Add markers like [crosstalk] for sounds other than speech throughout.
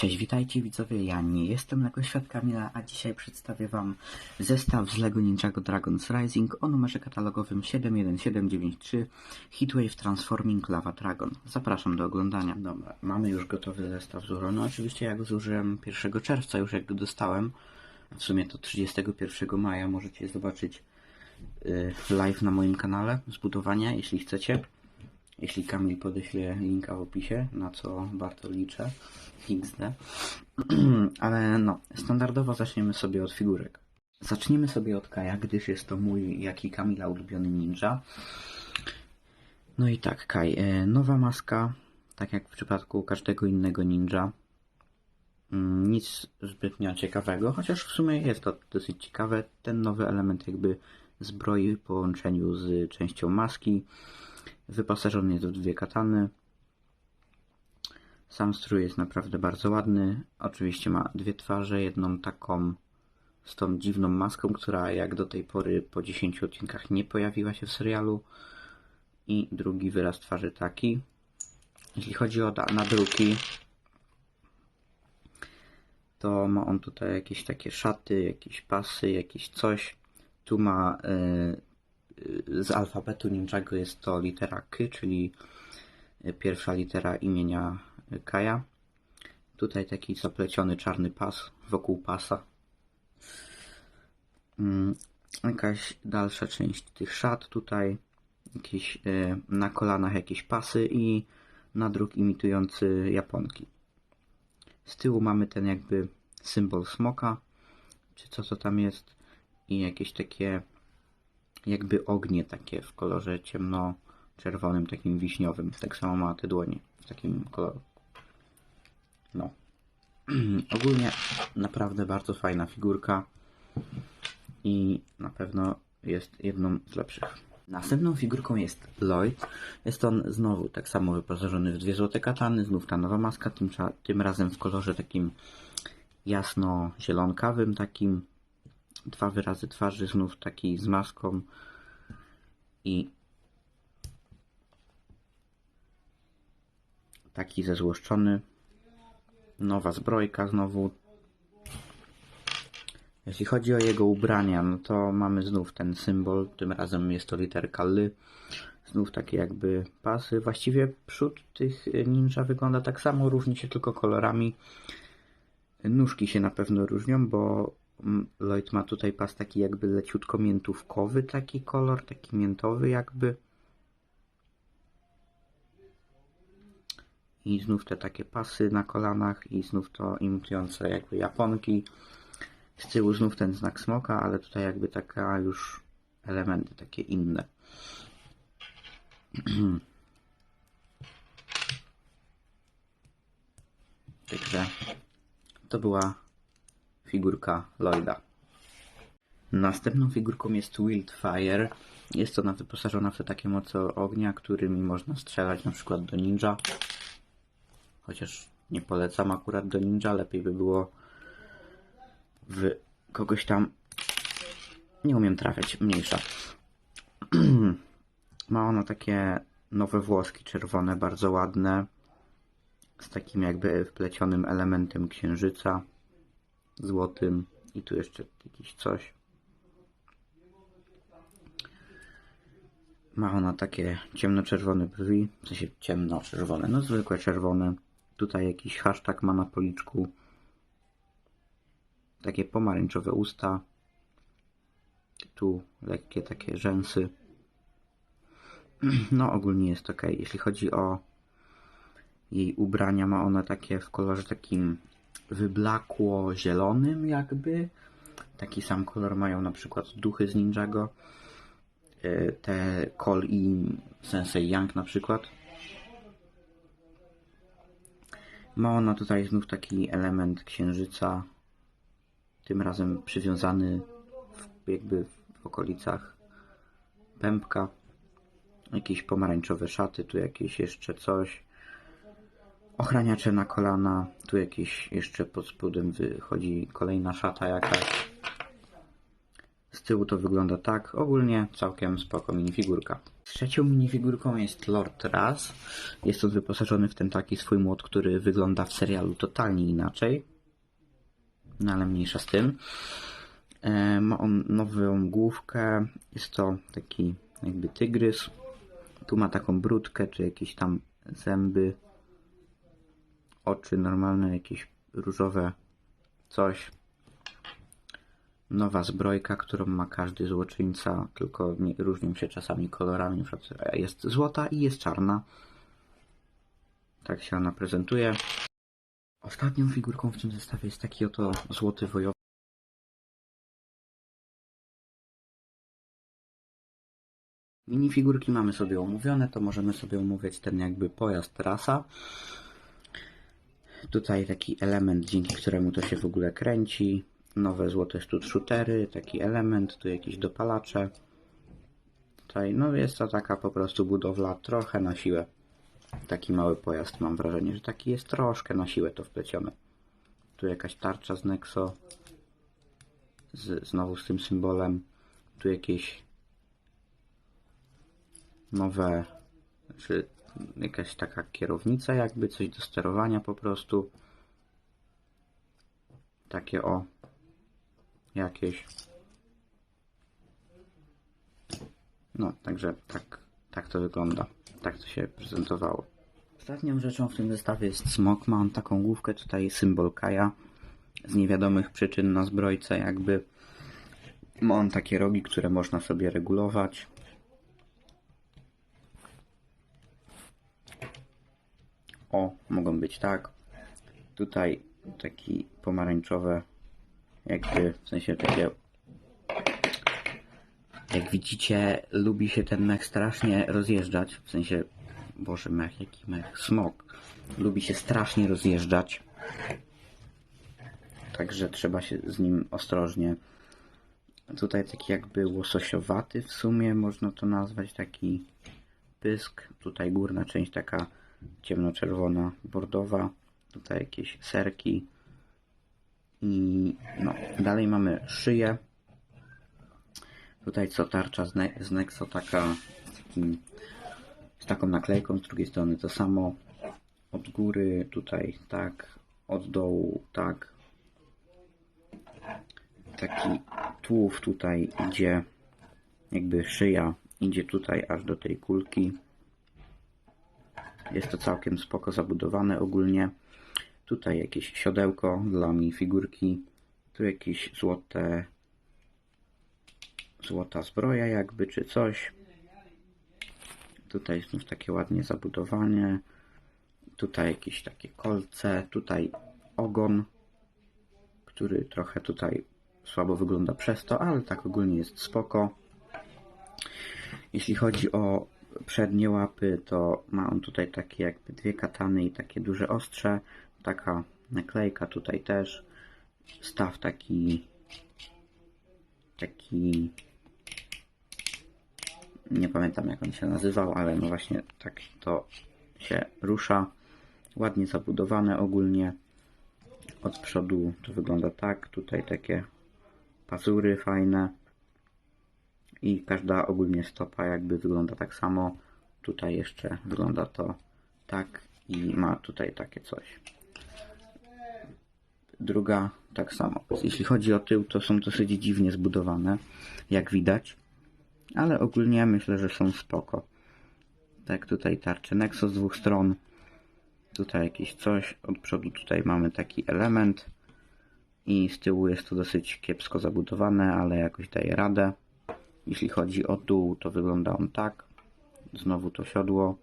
Cześć, witajcie widzowie, ja nie jestem Lego Świat Kamila, a dzisiaj przedstawię wam zestaw z LEGO Ninjago Dragons Rising o numerze katalogowym 71793 Heatwave Transforming Lava Dragon. Zapraszam do oglądania. Dobra, mamy już gotowy zestaw z uronu. Oczywiście ja go zużyłem 1 czerwca, już jak go dostałem. W sumie to 31 maja możecie zobaczyć y, live na moim kanale zbudowania, jeśli chcecie. Jeśli Kamil podeśle linka w opisie, na co bardzo liczę. XD. [clears throat] Ale no, standardowo zaczniemy sobie od figurek. Zacznijmy sobie od Kaja, gdyż jest to mój, jak i Kamila ulubiony ninja. No i tak, Kaj, e, nowa maska, tak jak w przypadku każdego innego ninja. Mm, Nic zbytnio ciekawego, chociaż w sumie jest to dosyć ciekawe. Ten nowy element jakby zbroi w połączeniu z częścią maski. Wyposażony jest w dwie katany. Sam strój jest naprawdę bardzo ładny. Oczywiście ma dwie twarze, jedną taką z tą dziwną maską, która jak do tej pory po 10 odcinkach nie pojawiła się w serialu. I drugi wyraz twarzy taki. Jeśli chodzi o nadruki, to ma on tutaj jakieś takie szaty, jakieś pasy, jakieś coś. Tu ma y, z alfabetu Ninjago jest to litera K, czyli pierwsza litera imienia Kaja. Tutaj taki zapleciony czarny pas wokół pasa. Mm, Jakaś dalsza część tych szat tutaj. Jakieś e, na kolanach jakieś pasy i nadruk imitujący japonki. Z tyłu mamy ten jakby symbol smoka, czy co to tam jest i jakieś takie jakby ognie takie w kolorze ciemno-czerwonym, takim wiśniowym. Tak samo ma te dłonie w takim kolorze. No. [clears throat] Ogólnie naprawdę bardzo fajna figurka i na pewno jest jedną z lepszych. Następną figurką jest Lloyd. Jest on znowu tak samo wyposażony w dwie złote katany, znów ta nowa maska, tym, tym razem w kolorze takim jasno-zielonkawym, takim dwa wyrazy twarzy, znów taki z maską i taki zezłoszczony. Nowa zbrojka znowu. Jeśli chodzi o jego ubrania, no to mamy znów ten symbol, tym razem jest to literka L. Znów takie jakby pasy. Właściwie przód tych ninja wygląda tak samo, różni się tylko kolorami. Nóżki się na pewno różnią, bo Lloyd ma tutaj pas taki jakby leciutko miętówkowy, taki kolor, taki miętowy jakby. I znów te takie pasy na kolanach i znów to imitujące jakby japonki. Z tyłu znów ten znak smoka, ale tutaj jakby taka już elementy takie inne. [clears throat] Także to była figurka Lloyda. Następną figurką jest Wildfire. Jest ona wyposażona w takie moce ognia, którymi można strzelać na przykład do ninja. Chociaż nie polecam akurat do ninja, lepiej by było w kogoś tam. Nie umiem trafiać, mniejsza. [clears throat] Ma ona takie nowe włoski czerwone, bardzo ładne. Z takim jakby wplecionym elementem księżyca złotym. I tu jeszcze jakiś coś. Ma ona takie ciemno-czerwone brwi, w sensie ciemno-czerwone, no zwykłe czerwone. Tutaj jakiś hashtag ma na policzku. Takie pomarańczowe usta. Tu lekkie takie rzęsy. [clears throat] No ogólnie jest ok. Jeśli chodzi o jej ubrania, ma ona takie w kolorze takim wyblakło zielonym jakby. Taki sam kolor mają na przykład duchy z Ninjago. E, Te Call i Sensei Young na przykład. Ma ona tutaj znów taki element księżyca, tym razem przywiązany w, jakby w okolicach pępka. Jakieś pomarańczowe szaty, tu jakieś jeszcze coś. Ochraniacze na kolana, tu jakieś jeszcze pod spodem wychodzi kolejna szata jakaś. Z tyłu to wygląda tak. Ogólnie całkiem spoko minifigurka. Trzecią minifigurką jest Lord Raz. Jest on wyposażony w ten taki swój młot, który wygląda w serialu totalnie inaczej. No ale mniejsza z tym. E, ma on nową główkę. Jest to taki jakby tygrys. Tu ma taką brudkę, czy jakieś tam zęby. Oczy normalne, jakieś różowe coś. Nowa zbrojka, którą ma każdy złoczyńca, tylko nie, różnią się czasami kolorami. Jest złota i jest czarna. Tak się ona prezentuje. Ostatnią figurką w tym zestawie jest taki oto złoty wojownik. Minifigurki mamy sobie omówione, to możemy sobie omówić ten jakby pojazd rasa. Tutaj taki element, dzięki któremu to się w ogóle kręci. Nowe złote stud shootery, taki element, tu jakieś dopalacze. Tutaj, no jest to taka po prostu budowla trochę na siłę. Taki mały pojazd, mam wrażenie, że taki jest troszkę na siłę to wplecione. Tu jakaś tarcza z Nexo. Z, znowu z tym symbolem. Tu jakieś nowe, czy jakaś taka kierownica jakby, coś do sterowania po prostu. Takie o, jakieś. No, także tak, tak to wygląda. Tak to się prezentowało. Ostatnią rzeczą w tym zestawie jest smok. Ma on taką główkę, tutaj symbol Kaja. Z niewiadomych przyczyn na zbrojce jakby. Ma on takie rogi, które można sobie regulować. O, mogą być tak. Tutaj taki pomarańczowe, jakby w sensie takie. Jak widzicie, lubi się ten mech strasznie rozjeżdżać. W sensie, boże, mech, jaki mech? Smok. Lubi się strasznie rozjeżdżać. Także trzeba się z nim ostrożnie. Tutaj taki jakby łososiowaty w sumie można to nazwać, taki pysk. Tutaj górna część taka ciemnoczerwona, bordowa. Tutaj jakieś serki. I no, dalej mamy szyję. Tutaj co tarcza z, ne z Nexo taka z, takim, z taką naklejką, z drugiej strony to samo. Od góry tutaj tak, od dołu tak. Taki tułów tutaj idzie, jakby szyja idzie tutaj aż do tej kulki. Jest to całkiem spoko zabudowane ogólnie. Tutaj jakieś siodełko dla mi figurki. Tu jakieś złote złota zbroja jakby czy coś. Tutaj znów takie ładnie zabudowanie. Tutaj jakieś takie kolce. Tutaj ogon, który trochę tutaj słabo wygląda przez to, ale tak ogólnie jest spoko. Jeśli chodzi o przednie łapy, to ma on tutaj takie jakby dwie katany i takie duże ostrze. Taka naklejka tutaj też. Staw taki taki nie pamiętam jak on się nazywał, ale no właśnie tak to się rusza. Ładnie zabudowane ogólnie. Od przodu to wygląda tak. Tutaj takie pazury fajne. I każda ogólnie stopa jakby wygląda tak samo. Tutaj jeszcze wygląda to tak i ma tutaj takie coś. Druga tak samo. Jeśli chodzi o tył, to są dosyć dziwnie zbudowane, jak widać. Ale ogólnie myślę, że są spoko. Tak, tutaj tarcze Nexo z dwóch stron. Tutaj jakieś coś. Od przodu tutaj mamy taki element. I z tyłu jest to dosyć kiepsko zabudowane, ale jakoś daje radę. Jeśli chodzi o dół, to wygląda on tak. Znowu to siodło.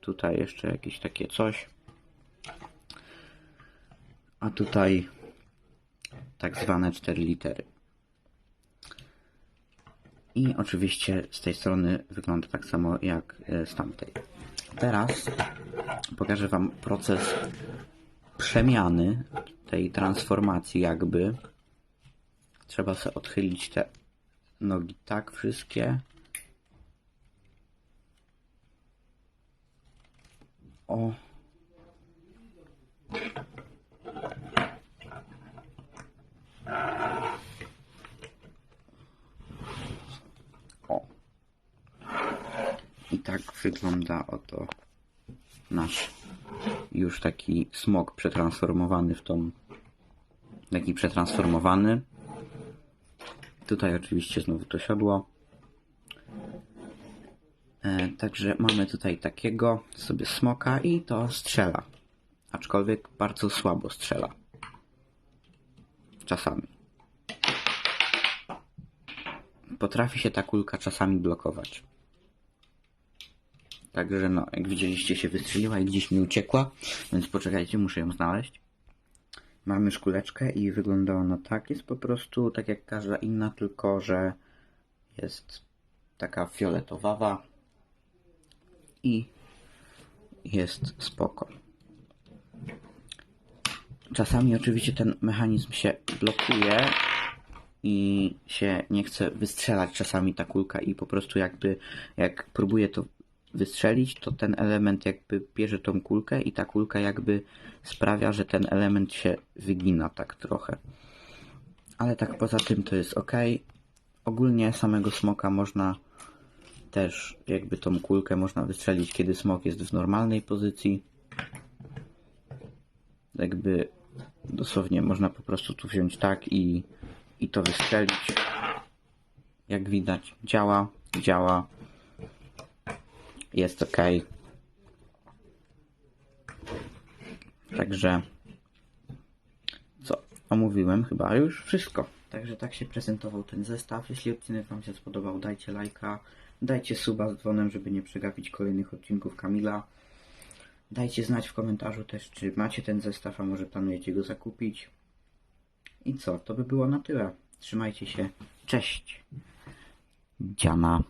Tutaj jeszcze jakieś takie coś. A tutaj tak zwane 4 litery. I oczywiście z tej strony wygląda tak samo jak e, z tamtej. Teraz pokażę Wam proces przemiany tej transformacji jakby. Trzeba sobie odchylić te Nogi tak, wszystkie. O. O. I tak wygląda oto nasz już taki smok przetransformowany w tą taki przetransformowany Tutaj oczywiście znowu to siodło. E, także mamy tutaj takiego sobie smoka i to strzela. Aczkolwiek bardzo słabo strzela. Czasami. Potrafi się ta kulka czasami blokować. Także no, jak widzieliście się wystrzeliła i gdzieś mi uciekła, więc poczekajcie, muszę ją znaleźć. Mamy szkuleczkę i wygląda ona tak. Jest po prostu tak jak każda inna, tylko że jest taka fioletowawa i jest spoko. Czasami oczywiście ten mechanizm się blokuje i się nie chce wystrzelać czasami ta kulka i po prostu jakby jak próbuje to wystrzelić, to ten element jakby bierze tą kulkę i ta kulka jakby sprawia, że ten element się wygina tak trochę. Ale tak poza tym to jest ok. Ogólnie samego smoka można też jakby tą kulkę można wystrzelić, kiedy smok jest w normalnej pozycji. Jakby dosłownie można po prostu tu wziąć tak i, i to wystrzelić. Jak widać działa, działa. Jest ok. Także co? Omówiłem chyba już wszystko. Także tak się prezentował ten zestaw. Jeśli odcinek Wam się spodobał, dajcie lajka, dajcie suba z dzwonem, żeby nie przegapić kolejnych odcinków Kamila. Dajcie znać w komentarzu też, czy macie ten zestaw, a może planujecie go zakupić. I co? To by było na tyle. Trzymajcie się. Cześć. Dziana.